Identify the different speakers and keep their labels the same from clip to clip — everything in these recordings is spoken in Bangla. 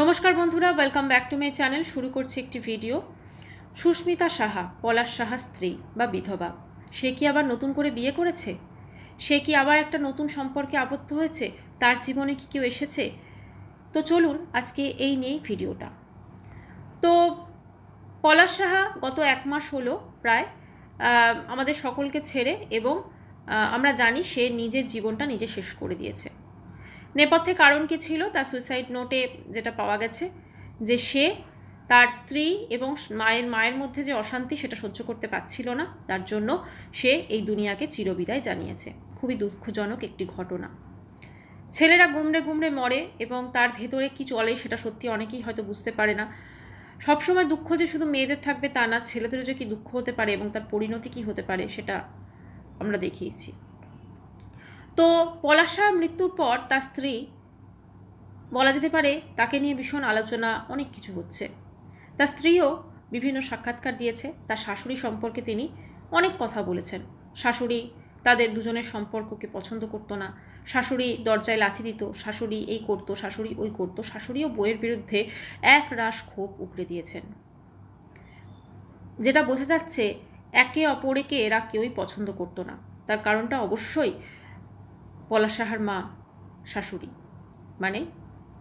Speaker 1: নমস্কার বন্ধুরা welcome back to my channel শুরু করছি একটি ভিডিও সুস্মিতা সাহা, পলাশ সাহা স্ত্রী বা বিধবা, সে কি আবার নতুন করে বিয়ে করেছে? সে কি আবার একটা নতুন সম্পর্কে আবদ্ধ হয়েছে? তার জীবনে কি কেউ এসেছে? তো চলুন আজকে এই নিয়েই ভিডিওটা তো পলাশ সাহা গত এক মাস হলো প্রায় আমাদের সকলকে ছেড়ে এবং আমরা জানি সে নিজের জীবনটা নিজে শেষ করে দিয়েছে। নেপথ্যে কারণ কি ছিল? তার সুইসাইড নোটে যেটা পাওয়া গেছে, যে সে তার স্ত্রী এবং মায়ের মায়ের মধ্যে যে অশান্তি সেটা সহ্য করতে পারছিল না, তার জন্য সে এই দুনিয়াকে চিরবিদায় জানিয়েছে। খুবই দুঃখজনক একটি ঘটনা। ছেলেরা গুমড়ে গুমড়ে মরে এবং তার ভেতরে কি চলে সেটা সত্যি অনেকেই হয়তো বুঝতে পারে না। সবসময় দুঃখ যে শুধু মেয়েদের থাকবে তা না, ছেলেদেরও যে কি দুঃখ হতে পারে এবং তার পরিণতি কি হতে পারে সেটা আমরা দেখিয়েছি। তো পলাশ শাহর মৃত্যুর পর তার স্ত্রী, বলা যেতে পারে, তাকে নিয়ে ভীষণ আলোচনা, অনেক কিছু হচ্ছে। তার স্ত্রীও বিভিন্ন সাক্ষাৎকার দিয়েছে, তার শাশুড়ি সম্পর্কে তিনি অনেক কথা বলেছেন। শাশুড়ি তাদের দুজনের সম্পর্ককে পছন্দ করতো না, শাশুড়ি দরজায় লাথি দিত, শাশুড়ি এই করতো, শাশুড়ি ওই করতো, শাশুড়িও বইয়ের বিরুদ্ধে এক রাশ ক্ষোভ উগড়ে দিয়েছেন। যেটা বোঝা যাচ্ছে, একে অপরেকে এরা কেউই পছন্দ করতো না। তার কারণটা অবশ্যই পলাশ সাহার মা শাশুড়ি মানে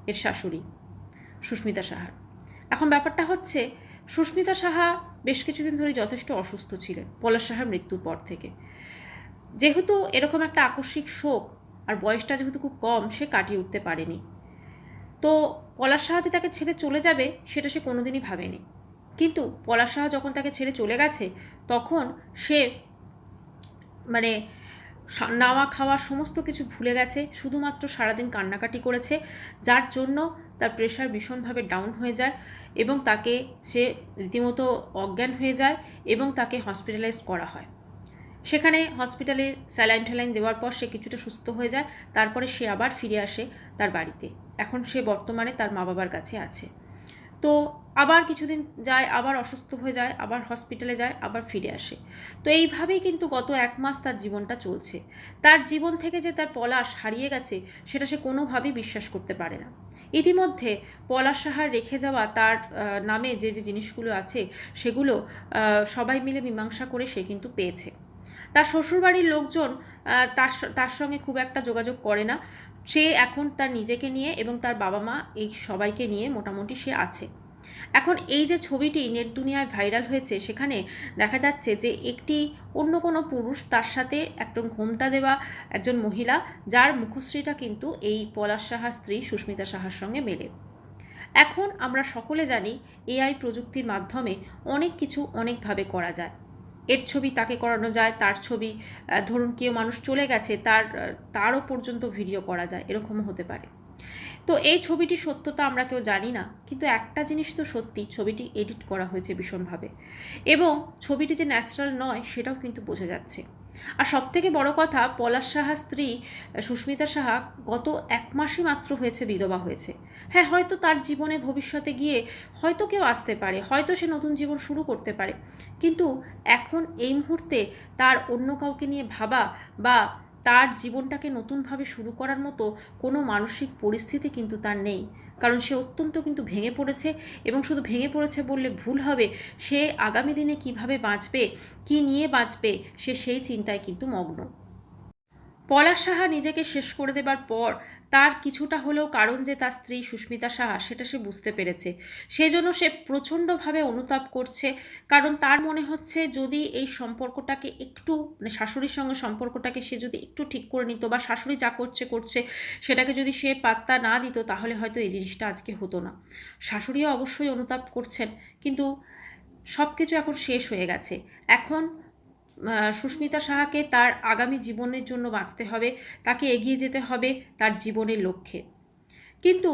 Speaker 1: এর শাশুড়ি সুস্মিতা সাহার এখন ব্যাপারটা হচ্ছে, সুস্মিতা সাহা বেশ কিছুদিন ধরে যথেষ্ট অসুস্থ ছিলেন পলাশ সাহার মৃত্যুর পর থেকে। যেহেতু এরকম একটা আকস্মিক শোক আর বয়সটা যেহেতু খুব কম, সে কাটিয়ে উঠতে পারেনি। তো পলাশ সাহা যে তাকে ছেড়ে চলে যাবে, সেটা সে কোনোদিনই ভাবেনি। কিন্তু পলাশ সাহা যখন তাকে ছেড়ে চলে গেছে, তখন সে মানে নাওয়া খাওয়া সমস্ত কিছু ভুলে গেছে, শুধুমাত্র সারাদিন কান্নাকাটি করেছে, যার জন্য তার প্রেশার ভীষণভাবে ডাউন হয়ে যায় এবং তাকে সে রীতিমতো অজ্ঞান হয়ে যায় এবং তাকে হসপিটালাইজড করা হয়। সেখানে হসপিটালে স্যালাইন ট্যালাইন দেওয়ার পর সে কিছুটা সুস্থ হয়ে যায়, তারপরে সে আবার ফিরে আসে তার বাড়িতে। এখন সে বর্তমানে তার মা বাবার কাছে আছে। তো আবার কিছুদিন যায়, আবার অসুস্থ হয়ে যায়, আবার হসপিটালে যায়, আবার ফিরে আসে। তো এইভাবেই কিন্তু গত এক মাস তার জীবনটা চলছে। তার জীবন থেকে যে তার পলাশ হারিয়ে গেছে, সেটা সে কোনোভাবেই বিশ্বাস করতে পারে না। ইতিমধ্যে পলাশ সাহার রেখে যাওয়া তার নামে যে যে জিনিসগুলো আছে, সেগুলো সবাই মিলে মীমাংসা করে সে কিন্তু পেয়েছে। তার শ্বশুরবাড়ির লোকজন তার তার সঙ্গে খুব একটা যোগাযোগ করে না। সে এখন তার নিজেকে নিয়ে এবং তার বাবা মা এই সবাইকে নিয়ে মোটামুটি সে আছে। এখন এই যে ছবিটি নেট দুনিয়ায় ভাইরাল হয়েছে, সেখানে দেখা যাচ্ছে যে একটি অন্য কোনো পুরুষ তার সাথে একজন ঘোমটা দেওয়া একজন মহিলা, যার মুখশ্রীটা কিন্তু এই পলাশ সাহার স্ত্রী সুস্মিতা সাহার সঙ্গে মেলে। এখন আমরা সকলে জানি এআই প্রযুক্তির মাধ্যমে অনেক কিছু অনেকভাবে করা যায়। এর ছবি তাকে করানো যায়, তার ছবি ধরুন কেউ মানুষ চলে গেছে, তার তারও পর্যন্ত ভিডিও করা যায়, এরকমও হতে পারে। তো এই ছবিটির সত্যতা আমরা কেউ জানি না, কিন্তু একটা জিনিস তো সত্যি, ছবিটি এডিট করা হয়েছে ভীষণভাবে। এবং ছবিটি যে ন্যাচারাল নয়, সেটাও কিন্তু বোঝা যাচ্ছে। আর সব থেকে বড় কথা, পলাশ সাহা স্ত্রী সুস্মিতা সাহা গত এক মাসই মাত্র হয়েছে, বিধবা হয়েছে। হ্যাঁ হয়তো তার জীবনে ভবিষ্যতে গিয়ে হয়তো কেউ আসতে পারে, হয়তো সে নতুন জীবন শুরু করতে পারে। কিন্তু এখন এই মুহূর্তে তার অন্য কাউকে নিয়ে ভাবা বা তার জীবনটাকে নতুনভাবে শুরু করার মতো কোনো মানসিক পরিস্থিতি কিন্তু তার নেই। কারণ সে অত্যন্ত কিন্তু ভেঙে পড়েছে এবং শুধু ভেঙে পড়েছে বললে ভুল হবে, সে আগামী দিনে কীভাবে বাঁচবে, কি নিয়ে বাঁচবে, সে সেই চিন্তায় কিন্তু মগ্ন। পলাশ সাহা নিজেকে শেষ করে দেবার পর তার কিছুটা হলেও কারণ যে তার স্ত্রী সুস্মিতা সাহা, সেটা সে বুঝতে পেরেছে। সেজন্য সে প্রচণ্ডভাবে অনুতাপ করছে, কারণ তার মনে হচ্ছে যদি এই সম্পর্কটাকে একটু মানে শাশুড়ির সঙ্গে সম্পর্কটাকে সে যদি একটু ঠিক করে নিত বা শাশুড়ি যা করছে করছে, সেটাকে যদি সে পাত্তা না দিত, তাহলে হয়তো এই জিনিসটা আজকে হতো না। শাশুড়িও অবশ্যই অনুতাপ করছেন, কিন্তু সব কিছু এখন শেষ হয়ে গেছে। এখন সুস্মিতা সাহাকে তার আগামী জীবনের জন্য বাঁচতে হবে, তাকে এগিয়ে যেতে হবে তার জীবনের লক্ষ্যে। কিন্তু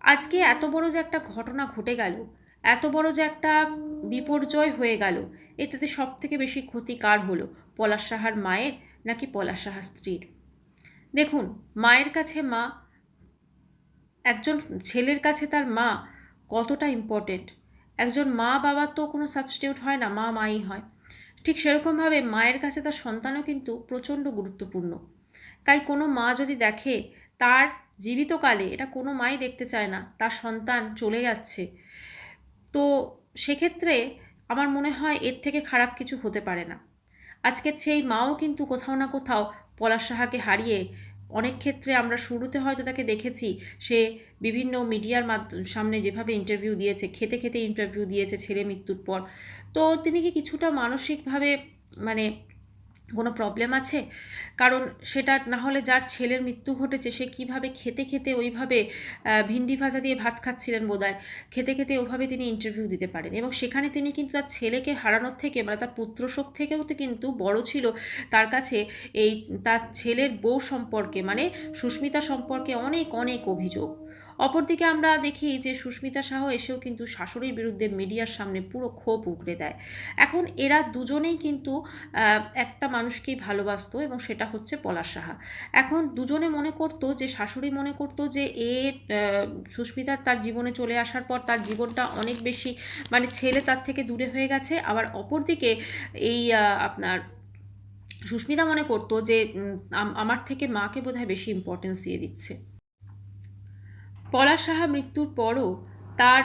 Speaker 1: আজকে এত বড় যে একটা ঘটনা ঘটে গেল, এত বড় যে একটা বিপর্যয় হয়ে গেল, এটাতে সব থেকে বেশি ক্ষতি কার হলো, পলাশ সাহার মায়ের নাকি পলাশ সাহার স্ত্রীর? দেখুন, মায়ের কাছে মা, একজন ছেলের কাছে তার মা কতটা ইম্পর্টেন্ট একজন মা বাবা তো কোনো সাবস্টিটিউট হয় না মা মাই হয়। ঠিক সেরকমভাবে মায়ের কাছে তার সন্তানও কিন্তু প্রচণ্ড গুরুত্বপূর্ণ। তাই কোনো মা যদি দেখে তার জীবিতকালে এটা কোনো মাই দেখতে চায় না, তার সন্তান চলে যাচ্ছে, তো সেক্ষেত্রে আমার মনে হয় এর থেকে খারাপ কিছু হতে পারে না। আজকের সেই মাও কিন্তু কোথাও না কোথাও পলাশ সাহাকে হারিয়ে অনেক ক্ষেত্রে আমরা শুরুতে হয়তো তাকে দেখেছি, সে বিভিন্ন মিডিয়ার সামনে যেভাবে ইন্টারভিউ দিয়েছে, খেতে খেতে ইন্টারভিউ দিয়েছে ছেলে মৃত্যুর পর তো তিনি কি কিছুটা মানসিকভাবে মানে কোনো প্রবলেম আছে? কারণ সেটা না হলে যার ছেলের মৃত্যু ঘটেছে, সে কীভাবে খেতে খেতে ওইভাবে ভিন্ডি ভাজা দিয়ে ভাত খাচ্ছিলেন বোধহয়, খেতে খেতে ওভাবে তিনি ইন্টারভিউ দিতে পারেন। এবং সেখানে তিনি কিন্তু তার ছেলেকে হারানোর থেকে মানে তার পুত্রশোক থেকেও তো কিন্তু বড় ছিল, তার কাছে এই, তার ছেলের বউ সম্পর্কে মানে সুস্মিতা সম্পর্কে অনেক অনেক অভিযোগ। অপরদিকে আমরা দেখি যে সুস্মিতা শাহ এসেও কিন্তু শাশুড়ির বিরুদ্ধে মিডিয়ার সামনে পুরো ক্ষোভ উগড়ে দেয়। এখন এরা দুজনেই কিন্তু একটা মানুষকেই ভালোবাসতো এবং সেটা হচ্ছে পলাশ সাহা। এখন দুজনে মনে করতো যে, শাশুড়ি মনে করতো যে, এ সুস্মিতা তার জীবনে চলে আসার পর তার জীবনটা অনেক বেশি মানে ছেলে তার থেকে দূরে হয়ে গেছে। আবার অপরদিকে এই আপনার সুস্মিতা মনে করতো যে আমার থেকে মাকে বোধহয় বেশি ইম্পর্টেন্স দিয়ে দিচ্ছে। পলাশ সাহা মৃত্যুর পরও তার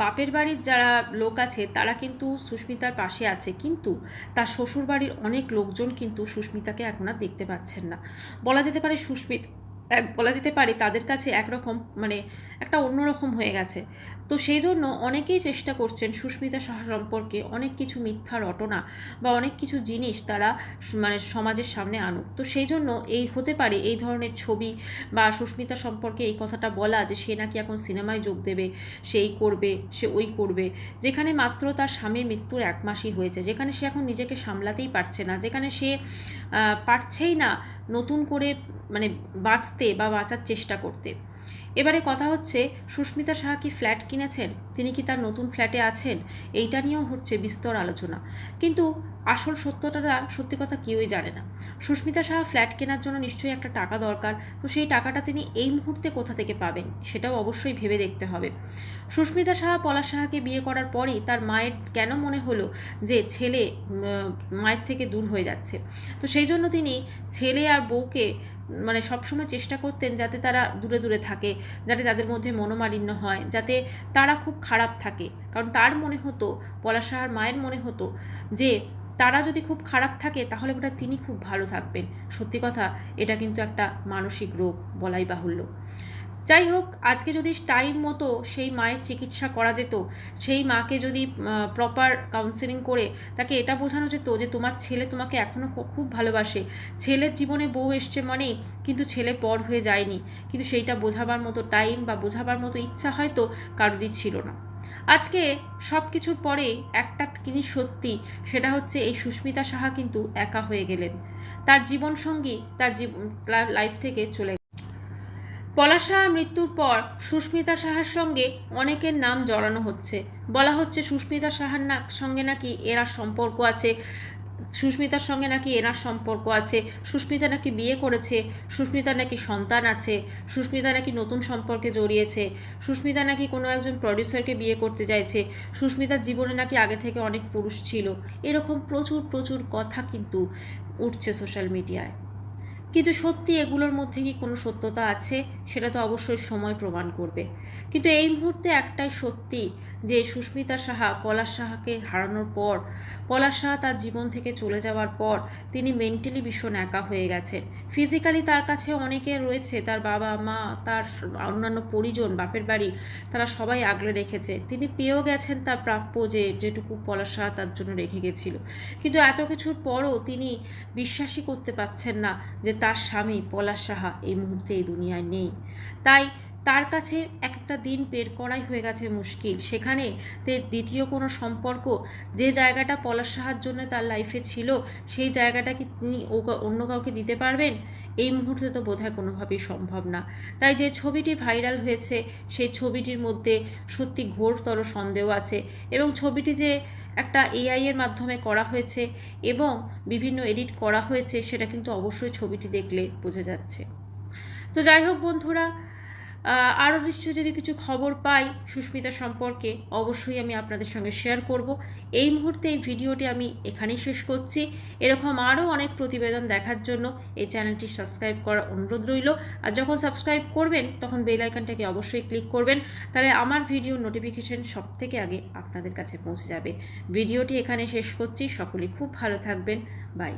Speaker 1: বাপের বাড়ির যারা লোক আছে, তারা কিন্তু সুস্মিতার পাশে আছে। কিন্তু তার শ্বশুর বাড়ির অনেক লোকজন কিন্তু সুস্মিতাকে এখন আর দেখতে পাচ্ছেন না। বলা যেতে পারে সুস্মিত বলা যেতে পারে তাদের কাছে একরকম মানে একটা অন্যরকম হয়ে গেছে। তো সেই জন্য অনেকেই চেষ্টা করছেন সুস্মিতা সাহা সম্পর্কে অনেক কিছু মিথ্যা রটনা বা অনেক কিছু জিনিস তারা মানে সমাজের সামনে আনুক। তো সেই জন্য এই হতে পারে এই ধরনের ছবি বা সুস্মিতা সম্পর্কে এই কথাটা বলা যে সে নাকি এখন সিনেমায় যোগ দেবে সে এই করবে, সে ওই করবে। যেখানে মাত্র তার স্বামীর মৃত্যুর এক মাসই হয়েছে, যেখানে সে এখন নিজেকে সামলাতেই পারছে না, যেখানে সে পারছেই না নতুন করে মানে বাঁচতে বা বাঁচার চেষ্টা করতে। এবারে কথা হচ্ছে, সুস্মিতা সাহা কি ফ্ল্যাট কিনেছেন? তিনি কি তার নতুন ফ্ল্যাটে আছেন? এইটা নিয়েও হচ্ছে বিস্তর আলোচনা। কিন্তু আসল সত্যটা সত্যি কথা কেউই জানে না। সুস্মিতা সাহা ফ্ল্যাট কেনার জন্য নিশ্চয়ই একটা টাকা দরকার, তো সেই টাকাটা তিনি এই মুহূর্তে কোথা থেকে পাবেন? সেটাও অবশ্যই ভেবে দেখতে হবে। সুস্মিতা সাহা পলাশ সাহাকে বিয়ে করার পরই তার মায়ের কেন মনে হলো যে ছেলে মায়ের থেকে দূর হয়ে যাচ্ছে? তো সেই জন্য তিনি ছেলে আর বউকে মানে সবসময় চেষ্টা করতেন যাতে তারা দূরে দূরে থাকে, যাতে তাদের মধ্যে মনোমালিন্য হয়, যাতে তারা খুব খারাপ থাকে। কারণ তার মনে হতো পলাশাহার মায়ের মনে হতো যে, তারা যদি খুব খারাপ থাকে তাহলে ওটা তিনি খুব ভালো থাকবেন। সত্যি কথা, এটা কিন্তু একটা মানসিক রোগ বলাই বাহুল্য। যাই হোক, আজকে যদি টাইম মতো সেই মায়ের চিকিৎসা করা যেত, সেই মাকে যদি প্রপার কাউন্সেলিং করে তাকে এটা বোঝানো যেত যে তোমার ছেলে তোমাকে এখনও খুব ভালোবাসে। ছেলের জীবনে বউ এসছে মানেই কিন্তু ছেলে পর হয়ে যায়নি। কিন্তু সেইটা বোঝাবার মতো টাইম বা বোঝাবার মতো ইচ্ছা হয়তো কারোরই ছিল না। আজকে সব কিছুর পরে একটা জিনিস সত্যি, সেটা হচ্ছে এই সুস্মিতা সাহা কিন্তু একা হয়ে গেলেন। তার জীবনসঙ্গী তার লাইফ থেকে চলে পলাশ সাহার মৃত্যুর পর সুস্মিতা সাহার সঙ্গে অনেকের নাম জড়ানো হচ্ছে। বলা হচ্ছে সুস্মিতা সাহার না সঙ্গে নাকি এরা সম্পর্ক আছে। সুস্মিতার সঙ্গে নাকি এনার সম্পর্ক আছে। সুস্মিতা নাকি বিয়ে করেছে। সুস্মিতা নাকি সন্তান আছে। সুস্মিতা নাকি নতুন সম্পর্কে জড়িয়েছে। সুস্মিতা নাকি কোনো একজন প্রডিউসারকে বিয়ে করতে চাইছে। সুস্মিতার জীবনে নাকি আগে থেকে অনেক পুরুষ ছিল। এরকম প্রচুর প্রচুর কথা কিন্তু উঠছে সোশ্যাল মিডিয়ায় কিন্তু সত্যি এগুলোর মধ্যে কি কোনো সত্যতা আছে? সেটা তো অবশ্যই সময় প্রমাণ করবে। কিন্তু এই মুহূর্তে একটাই সত্যি যে সুস্মিতা সাহা পলাশ সাহাকে হারানোর পর, পলাশ সাহা তার জীবন থেকে চলে যাওয়ার পর তিনি মেন্টালি ভীষণ একা হয়ে গেছেন। ফিজিক্যালি তার কাছে অনেকে রয়েছে, তার বাবা, মা, তার অন্যান্য পরিজন, বাপের বাড়ি, তারা সবাই আগলে রেখেছে। তিনি পেয়েও গেছেন তার প্রাপ্য যে, যেটুকু পলাশ সাহা তার জন্য রেখে গেছিল। কিন্তু এত কিছুর পরও তিনি বিশ্বাসই করতে পারছেন না যে তার স্বামী পলাশ সাহা এই মুহূর্তে এই দুনিয়ায় নেই। তাই তার কাছে একটা দিন বের করাই হয়ে গেছে মুশকিল। সেখানে তে দ্বিতীয় কোনো সম্পর্ক যে জায়গাটা পলাশ সাহার জন্য তার লাইফে ছিল, সেই জায়গাটা কি তিনি অন্য কাউকে দিতে পারবেন? এই মুহূর্তে তো বোধহয় কোনোভাবেই সম্ভব না। তাই যে ছবিটি ভাইরাল হয়েছে, সেই ছবিটির মধ্যে সত্যি ঘোরতর সন্দেহ আছে এবং ছবিটি যে একটা এআই এর মাধ্যমে করা হয়েছে এবং বিভিন্ন এডিট করা হয়েছে, সেটা কিন্তু অবশ্যই ছবিটি দেখলে বোঝা যাচ্ছে। তো যাই হোক বন্ধুরা আরও নিশ্চয় যদি কিছু খবর পাই সুস্মিতা সম্পর্কে, অবশ্যই আমি আপনাদের সঙ্গে শেয়ার করব। এই মুহূর্তে এই ভিডিওটি আমি এখানেই শেষ করছি। এরকম আরও অনেক প্রতিবেদন দেখার জন্য এই চ্যানেলটি সাবস্ক্রাইব করার অনুরোধ রইল। আর যখন সাবস্ক্রাইব করবেন, তখন বেল আইকনটাকে অবশ্যই ক্লিক করবেন। তাহলে আমার ভিডিও নোটিফিকেশন সব থেকে আগে আপনাদের কাছে পৌঁছে যাবে। ভিডিওটি এখানে শেষ করছি। সকলেই খুব ভালো থাকবেন। বাই